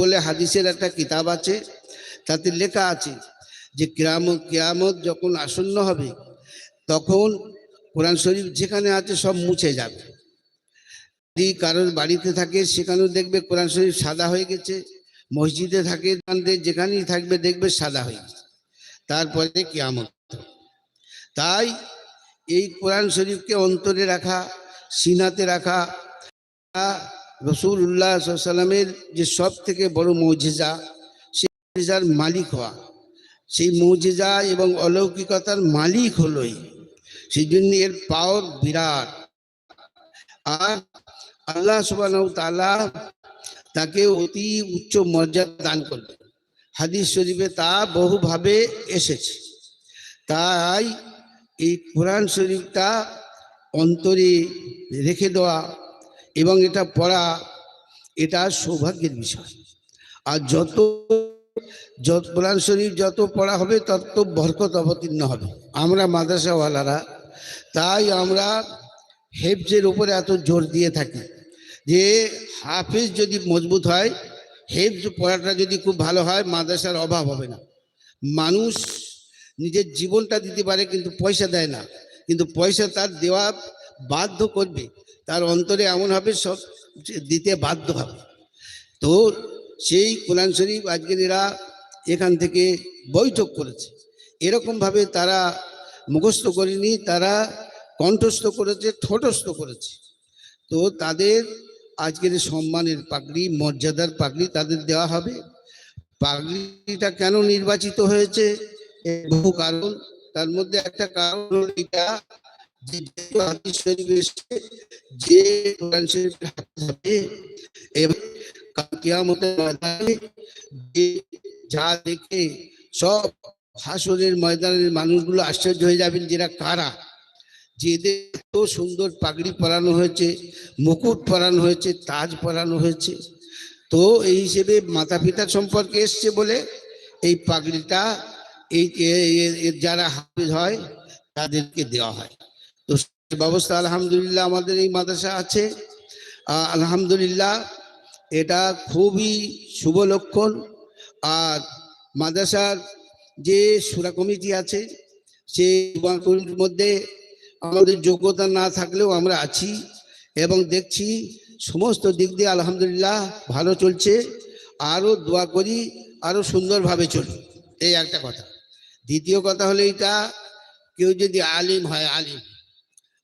বলে হাদিসের একটা কিতাব আছে, তাতে লেখা আছে যে কিয়ামত কিয়ামত যখন আসন্ন হবে, তখন কোরআন শরীফ যেখানে আছে সব মুছে যাবে। যদি কারোর বাড়িতে থাকে, সেখানেও দেখবে কোরআন শরীফ সাদা হয়ে গেছে, মসজিদে থাকে যেখানেই থাকবে দেখবে সাদা হয়ে গেছে। তারপরে কিয়ামত। তাই এই কোরআন শরীফকে অন্তরে রাখা, সিনাতে রাখা রসুল উল্লাহ সাল্লামের যে সব থেকে বড় মৌজেজা, সেই মৌজেজার মালিক হওয়া। সেই মৌজেজা এবং অলৌকিকতার মালিক হলোই। সেই জন্য এর পাওয়ার বিরাট। আর আল্লাহ সুবাহ তালা তাকে অতি উচ্চ মর্যাদা দান করবে হাদিস শরীফে তা বহুভাবে এসেছে। তাই এই কোরআন শরীফটা অন্তরে রেখে দেওয়া এবং এটা পড়া, এটা সৌভাগ্যের বিষয়। আর যত যত কোরআন শরীফ যত পড়া হবে, তত বরকত অবতীর্ণ হবে। আমরা মাদ্রাসাওয়ালারা, তাই আমরা হেফজের উপরে এত জোর দিয়ে থাকি যে হাফেজ যদি মজবুত হয়, হেফজ পড়াটা যদি খুব ভালো হয়, মাদ্রাসার অভাব হবে না। মানুষ নিজের জীবনটা দিতে পারে কিন্তু পয়সা দেয় না। কিন্তু পয়সা তার দেওয়া বাধ্য করবে। তার অন্তরে এমন হবে সব দিতে বাধ্য হবে। তো সেই কোরআন শরীফ আজকের এরা এখান থেকে বৈঠক করেছে। এরকমভাবে তারা মুখস্থ করেনি, তারা কণ্ঠস্থ করেছে, ঠোঁটস্থ করেছে। তো তাদের আজকের সম্মানের পাগড়ি, মর্যাদার পাগড়ি তাদের দেওয়া হবে। পাগড়িটা কেন নির্বাচিত হয়েছে? বহু কারণ। তার মধ্যে একটা কারণ এটা যে কোরআন শরীফের হবে এবং কিয়ামতের ময়দানে যে দেখে সব হাসরের ময়দানের মানুষগুলো আশ্চর্য হয়ে যাবেন যেটা কারা? যেদের এত সুন্দর পাগড়ি পরানো হয়েছে, মুকুট পরানো হয়েছে, তাজ পরানো হয়েছে। তো এই হিসেবে মাতা পিতার সম্পর্কে এসছে বলে এই পাগড়িটা এই যারা হাফিজ হয়, তাদেরকে দেওয়া হয়। তো ব্যবস্থা আলহামদুলিল্লাহ আমাদের এই মাদ্রাসা আছে। আলহামদুলিল্লাহ এটা খুবই শুভ লক্ষণ। আর মাদ্রাসার যে সুরা কমিটি আছে সেই কমিটির মধ্যে আমাদের যোগ্যতা না থাকলেও আমরা আছি এবং দেখছি সমস্ত দিক দিয়ে আলহামদুলিল্লাহ ভালো চলছে। আরও দোয়া করি, আরও সুন্দরভাবে চলি এই একটা কথা। দ্বিতীয় কথা হলো এটা, কেউ যদি আলিম হয়, আলিম।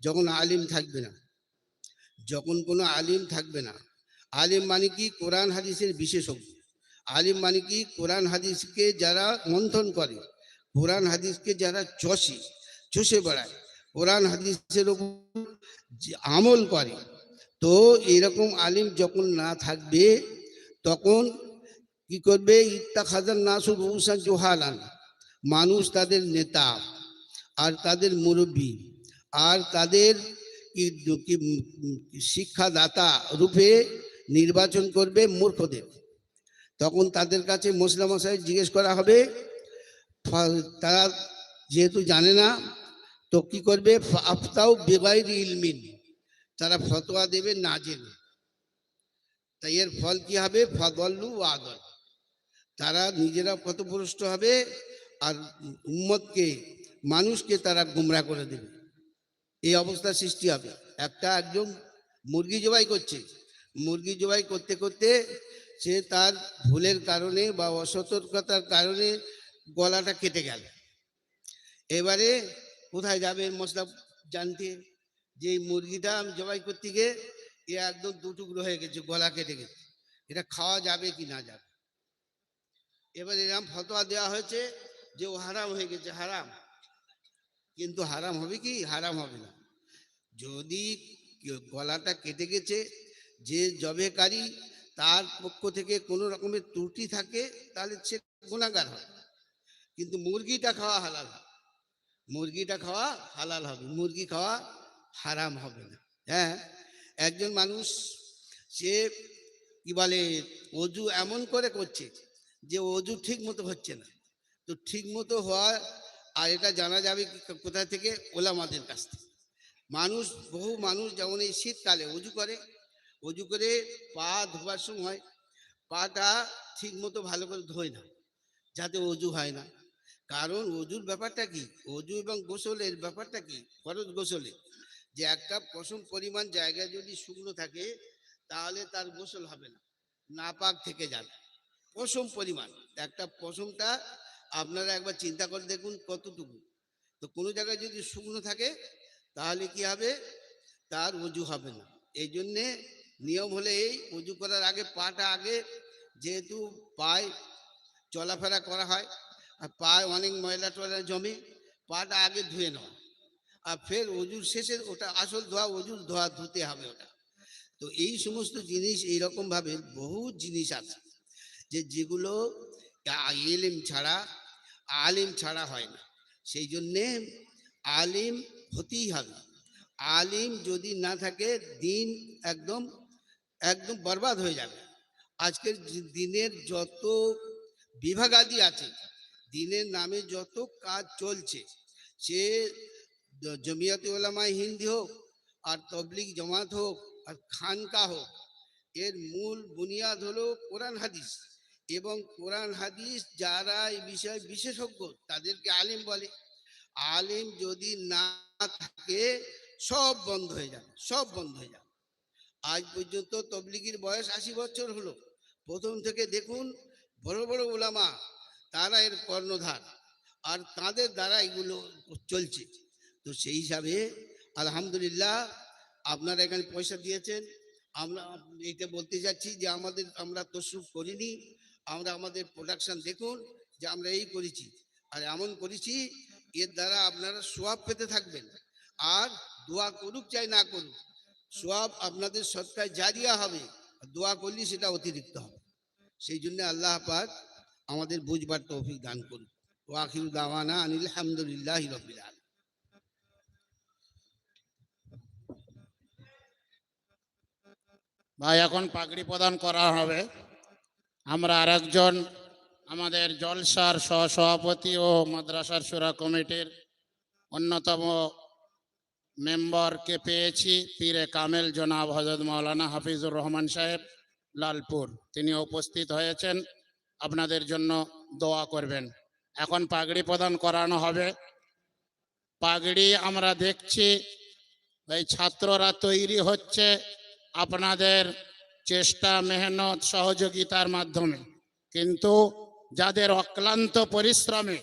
যখন আলিম থাকবে না, যখন কোনো আলিম থাকবে না, আলিম মানে কি? কোরআন হাদিসের বিশেষজ্ঞ। আলিম মানে কি? কোরআন হাদিসকে যারা মন্থন করে, কোরআন হাদিসকে যারা চষে চষে বেড়ায়, কোরআন হাদিসের ওপর আমল করে, তো এরকম আলিম যখন না থাকবে, তখন কি করবে? ইত্তা খাজার নাসুর রুসান জোহালান। মানুষ তাদের নেতা আর তাদের মুরব্বী আর তাদের শিক্ষাদাতা রূপে নির্বাচন করবে মূর্খদের। তখন তাদের কাছে মোসলা মশাই জিজ্ঞেস করা হবে তারা যেহেতু জানে না, তো কি করবে? আফতাও বেগাইর ইলমিন, তারা ফতোয়া দেবে না জেনে। তাই এর ফল কি হবে? ফদল্লু আদল। তারা নিজেরা পথভ্রষ্ট হবে আর উম্মতকে, মানুষকে তারা গুমরা করে দেবে। এই অবস্থা সৃষ্টি হবে। একটা একজন মুরগি জবাই করছে। মুরগি জবাই করতে করতে সে তার ভুলের কারণে বা অসতর্কতার কারণে গলাটা কেটে গেল। এবারে কোথায় যাবে মশলা জানতে? যে মুরগিটা আমি জবাই করতে গিয়ে এ একদম দুটুকরো হয়ে গেছে, গলা কেটে গেছে। এটা খাওয়া যাবে কি না যাবে? এবার এরকম ফতোয়া দেওয়া হয়েছে যে ও হারাম হয়ে গেছে, হারাম। কিন্তু হারাম হবে কি? হারাম হবে না। যদি গলাটা কেটে গেছে, যে জবেকারী তার পক্ষ থেকে কোনো রকমের ত্রুটি থাকে, তাহলে সে গুণাগার হয় কিন্তু মুরগিটা খাওয়া হালাল হবে। মুরগিটা খাওয়া হালাল হবে। মুরগি খাওয়া হারাম হবে না। হ্যাঁ? একজন মানুষ, সে কি বলে, অজু এমন করে করছে যে অজু ঠিক মতো হচ্ছে না। তো ঠিক মতো হওয়া আর এটা জানা যাবে কোথা থেকে? ওলামাদের কাছ থেকে। মানুষ, বহু মানুষ যেমন এই শীতকালে অজু করে অজু করে পা ধোবার সময় পাটা ঠিক মতো ভালো করে ধোয় না, যাতে অজু হয় না। কারণ অজুর ব্যাপারটা কি? অজু এবং গোসলের ব্যাপারটা কি? ফরজ গোসলে। যে একটা পশম পরিমাণ জায়গায় যদি শুকনো থাকে, তাহলে তার গোসল হবে না, নাপাক থেকে যাবে। পশম পরিমাণ, একটা পশমটা আপনারা একবার চিন্তা করে দেখুন কতটুকু। তো কোনো জায়গায় যদি শুকনো থাকে, তাহলে কি হবে? তার অজু হবে না। এই জন্যে নিয়ম হলে এই অজু করার আগে পাটা আগে যেহেতু পায়ে চলাফেরা করা হয়, আর পায়ে অনেক ময়লা টয়লা জমে, পাটা আগে ধুয়ে নেওয়া আর ফের অজুর শেষে ওটা আসল ধোয়া, অজুর ধোয়া ধুতে হবে ওটা। তো এই সমস্ত জিনিস এইরকম ভাবে বহু জিনিস আছে যে যেগুলো এলিম ছাড়া আলিম ছাড়া হয় না। সেই জন্যে আলিম হতেই হবে। আলিম যদি না থাকে, দিন একদম একদম বরবাদ হয়ে যাবে। আজকের দিনের যত বিভাগাদি আছে, দিনের নামে যত কাজ চলছে, সে জমিয়তে ওলামায় হিন্দি হোক, আর তবলিগ জমাত হোক, আর খানকা হোক, এর মূল বুনিয়াদ হলো কোরআন হাদিস। এবং কোরআন, হাদিস যারা এই বিষয়ে বিশেষজ্ঞ, তাদেরকে আলিম বলে। আলিম যদি না থাকে, সব বন্ধ হয়ে যাবে, সব বন্ধ হয়ে যাবে। আজ পর্যন্ত তবলিগির বয়স আশি বছর হলো। প্রথম থেকে দেখুন, বড় বড় ওলামা তারা এর কর্ণধার, আর তাদের দ্বারা এগুলো চলছে। তো সেই হিসাবে, আলহামদুলিল্লাহ, আপনারা এখানে পয়সা দিয়েছেন। আমরা এটা বলতে চাচ্ছি যে আমাদের, আমরা তসরুফ করিনি। আমরা আমাদের প্রোডাকশন দেখুন যে আমরা এই করেছি। আর এমন করেছি, এর দ্বারা আপনারা সোয়াব পেতে থাকবেন। আর দোয়া করুক চাই না করুক, সোয়াব আপনাদের সৎকায় জারিয়া হবে। দোয়া করলে সেটা অতিরিক্ত হবে। সেই জন্য আল্লাহ পাক আমাদের বুঝবার তৌফিক দান করুন। আখির দাওয়ানা আনিল হামদুলিল্লাহ রবিল ভাই, এখন পাগড়ি প্রদান করা হবে। আমরা আরেকজন আমাদের জলসার সহসভাপতি ও মাদ্রাসার সুরা কমিটির অন্যতম মেম্বারকে পেয়েছি, পীরে কামেল জনাব হজরত মাওলানা হাফিজুর রহমান সাহেব, লালপুর। তিনি উপস্থিত হয়েছেন। আপনাদের জন্য দোয়া করবেন। এখন পাগড়ি প্রদান করানো হবে। পাগড়ি আমরা দেখছি, এই ছাত্ররা তৈরি হচ্ছে। আপনাদের চেষ্টা, মেহনত, সহযোগিতার মাধ্যমে। কিন্তু যাদের অক্লান্ত পরিশ্রমে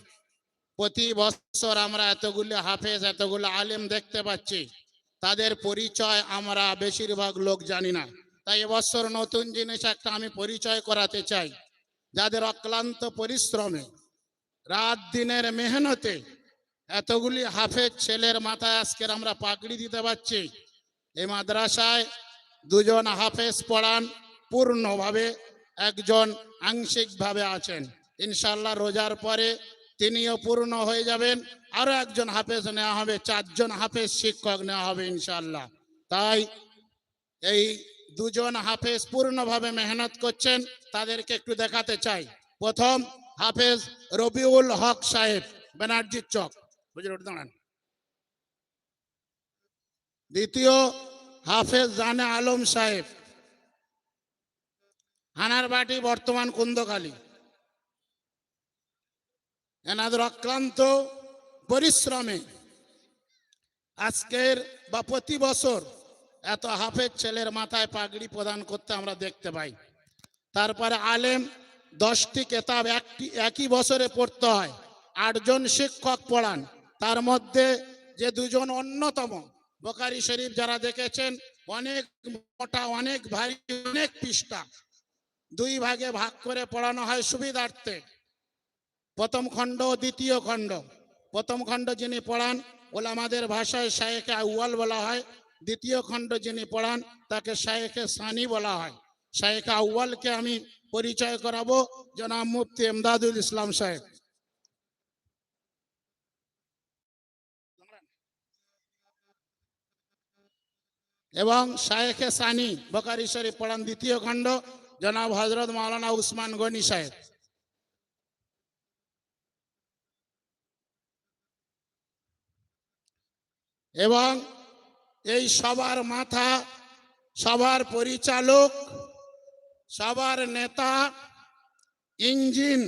প্রতি বছর আমরা এতগুলো হাফেজ, এতগুলো আলেম দেখতে পাচ্ছি, তাদের পরিচয় আমরা বেশিরভাগ লোক জানি না। তাই এবছর নতুন জিনিস একটা আমি পরিচয় করাতে চাই। যাদের অক্লান্ত পরিশ্রমে রাত দিনের মেহনতে এতগুলি হাফেজ ছেলের মাথায় আজকের আমরা পাগড়ি দিতে পারছি এই মাদ্রাসায় দুজন হাফেজ পড়ান, পূর্ণভাবে একজন আংশিকভাবে আছেন। ইনশাল্লাহ রোজার পরে তিনিও পূর্ণ হয়ে যাবেন। আরও একজন হাফেজ নেওয়া হবে, চারজন হাফেজ শিক্ষক নেওয়া হবে ইনশাল্লাহ তাই এই দুজন হাফেজ পূর্ণভাবে মেহনত করছেন, তাদেরকে একটু দেখাতে চাই। প্রথম হাফেজ রবিউল হক সাহেব, ব্যানার্জির চক। বুঝলে ওটা দাঁড়ান। দ্বিতীয় হাফেজ জানে আলম সাহেব। হানারবাটি বর্তমান কুন্দকালী। এনাদের অক্লান্ত পরিশ্রমে আজকের বা প্রতি বছর এত হাফেজ ছেলের মাথায় পাগড়ি প্রদান করতে আমরা দেখতে পাই। তারপরে আলেম দশটি কেতাব একটি, একই বছরে পড়তে হয়। আটজন শিক্ষক পড়ান। তার মধ্যে যে দুজন অন্যতম বোকারি শরীফ যারা দেখেছেন, অনেক মোটা, অনেক ভারী, অনেক পৃষ্ঠা দুই ভাগে ভাগ করে পড়ানো হয় সুবিধার্থে। প্রথম খণ্ড, দ্বিতীয় খণ্ড। প্রথম খণ্ড যিনি পড়ান, ওলামাদের ভাষায় শায়েখে আউয়াল বলা হয়। দ্বিতীয় খণ্ড যিনি পড়ান, তাকে শায়েখে সানি বলা হয়। শেখ আউয়ালকে আমি পরিচয় করাবো, জনাব মুফতি এমদাদুল ইসলাম সাহেব। এবং শায়েখে সানি বকারি পড়ান দ্বিতীয় খণ্ড, জনাব হজরত মাওলানা উসমান গনি সাহেব। এবং এই সবার মাথা, সবার পরিচালক, সবার নেতা, ইঞ্জিন,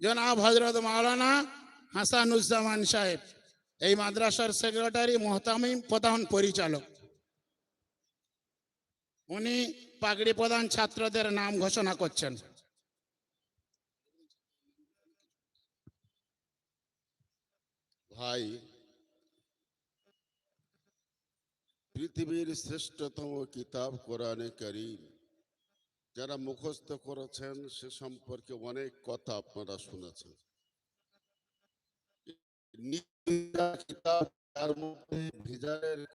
জনাব হজরত মাওলানা হাসানুজ্জামান সাহেব। এই মাদ্রাসার সেক্রেটারি, মোহতামিম, প্রধান পরিচালক। উনি পাগড়ি প্রধান ছাত্রদের নাম ঘোষণা করছেন। ভাই, পৃথিবীর শ্রেষ্ঠতম কিতাব কোরআনে করিম। যারা মুখস্থ করেছেন, সে সম্পর্কে অনেক কথা আপনারা শুনেছেন। কিতাব, তার মধ্যে ভিজারের